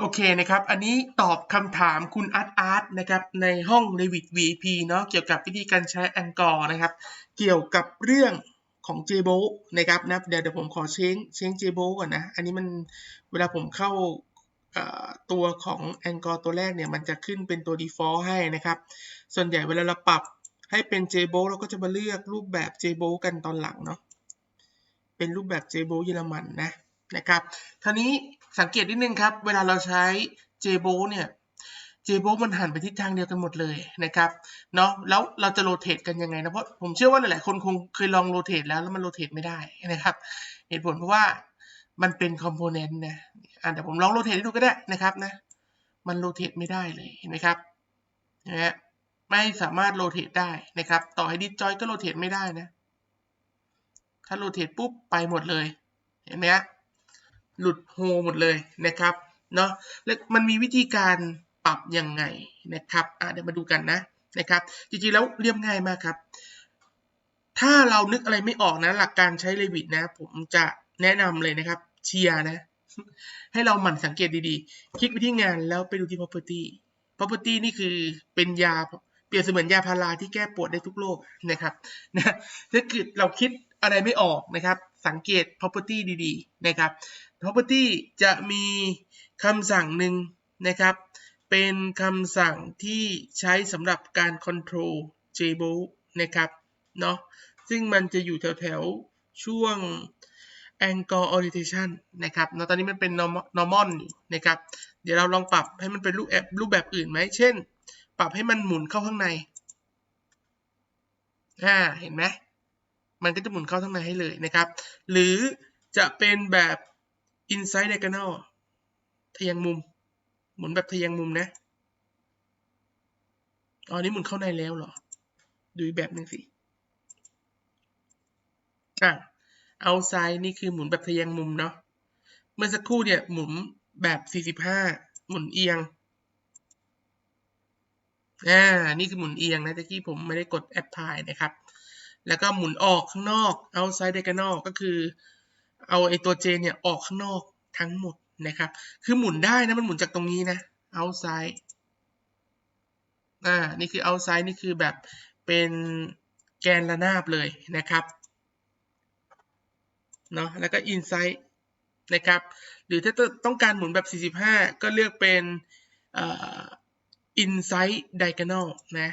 โอเคนะครับ อันนี้ตอบคำถามคุณอาร์ตอาร์ตนะครับในห้อง Revit VP เนาะเกี่ยวกับวิธีการใช้ Anchor นะครับ เกี่ยวกับเรื่องของ JBo นะครับนะเดี๋ยวเดี๋ยวผมขอเช้งเช้ง JBo ก่อนนะ อันนี้มันเวลาผมเข้าตัวของ Anchor ตัวแรกเนี่ยมันจะขึ้นเป็นตัว default ให้นะครับ ส่วนใหญ่เวลาเราปรับให้เป็น JBo เราก็จะมาเลือกรูปแบบ JBo กันตอนหลังเนาะเป็นรูปแบบ JBo เยอรมันนะนะครับคราวนี้ สังเกตนิดนึงครับ เวลาเราใช้ JBo เนี่ย JBo มันหันไปทิศทางเดียวกันหมดเลยนะครับเนาะแล้วเราจะโรเตทกันยังไงนะ เพราะผมเชื่อว่าหลายๆคนคงเคยลองโรเตทแล้วแล้วมันโรเตทไม่ได้นะครับ เหตุผลเพราะว่ามันเป็นคอมโพเนนต์นะอะเดี๋ยวผมลองโรเตทให้ดูก็ได้นะครับนะ มันโรเตทไม่ได้เลยเห็นไหมครับนะฮะไม่สามารถโรเตทได้นะครับ ต่อให้ดิสจอยก็โรเตทไม่ได้นะ ถ้าโรเตทปุ๊บไปหมดเลย เห็นไหมฮะ หลุดโฮหมดเลยนะครับเนาะแล้วมันมีวิธีการปรับยังไงนะครับอะเดี๋ยวมาดูกันนะนะครับ จริงๆแล้วเรียบง่ายมากครับ ถ้าเรานึกอะไรไม่ออกนะหลักการใช้ Revit นะ ผมจะแนะนำเลยนะครับเชียร์นะ ให้เราหมั่นสังเกตดีๆ คลิกไปที่งานแล้วไปดูที่ property property นี่คือเป็นยาเปรียบเสมือนยาพาราที่แก้ปวดได้ทุกโรคนะครับนะถ้าเกิดเราคิดอะไรไม่ออกนะครับ สังเกต property ดีๆนะครับ property จะมีคำสั่งหนึ่งนะครับ เป็นคำสั่งที่ใช้สำหรับการ control JBoss นะครับเนาะซึ่งมันจะอยู่แถวๆช่วง angle orientation นะครับเนาะตอนนี้มันเป็น normal นะครับ เดี๋ยวเราลองปรับให้มันเป็นรูปแบบรูปแบบอื่นไหม เช่น ปรับให้มันหมุนเข้าข้างในอ่าเห็นไหม มันก็จะหมุนเข้าข้างในให้เลยนะครับ หรือจะเป็นแบบ inside diagonal ทะแยงมุม หมุนแบบทะแยงมุมนะอ๋อนี่หมุนเข้าในแล้วเหรอ ดูอีกแบบหนึ่งสิอะ outside นี่คือหมุนแบบทะแยงมุมเนาะ เมื่อสักครู่เนี่ยหมุนแบบ 45 หมุนเอียง อ่า นี่คือหมุนเอียงนะตะกี้ผมไม่ได้กด apply นะครับ แล้วก็หมุนออกข้างนอก outside diagonal ก็คือ เอาไอตัว J เนี่ยออกข้างนอกทั้งหมดนะครับ คือหมุนได้นะ มันหมุนจากตรงนี้นะ outside อ่า นี่คือ outside นี่คือแบบเป็นแกนระนาบเลยนะครับ เนาะแล้วก็ inside นะครับ หรือถ้าต้องการหมุนแบบ 45 ก็เลือกเป็นอ่อ inside diagonal นะ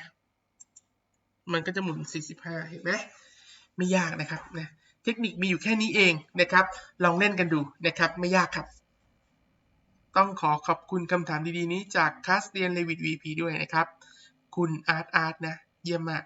มันก็จะหมุน 45 เห็นไหมไม่ยากนะครับนะเทคนิคมีอยู่แค่นี้เองนะครับ ลองเล่นกันดูนะครับ ไม่ยากครับ ต้องขอขอบคุณคำถามดีๆนี้จากคลาสเรียนเลวิดวีพีด้วยนะครับ คุณอาร์ตอาร์ตนะ เยี่ยมมาก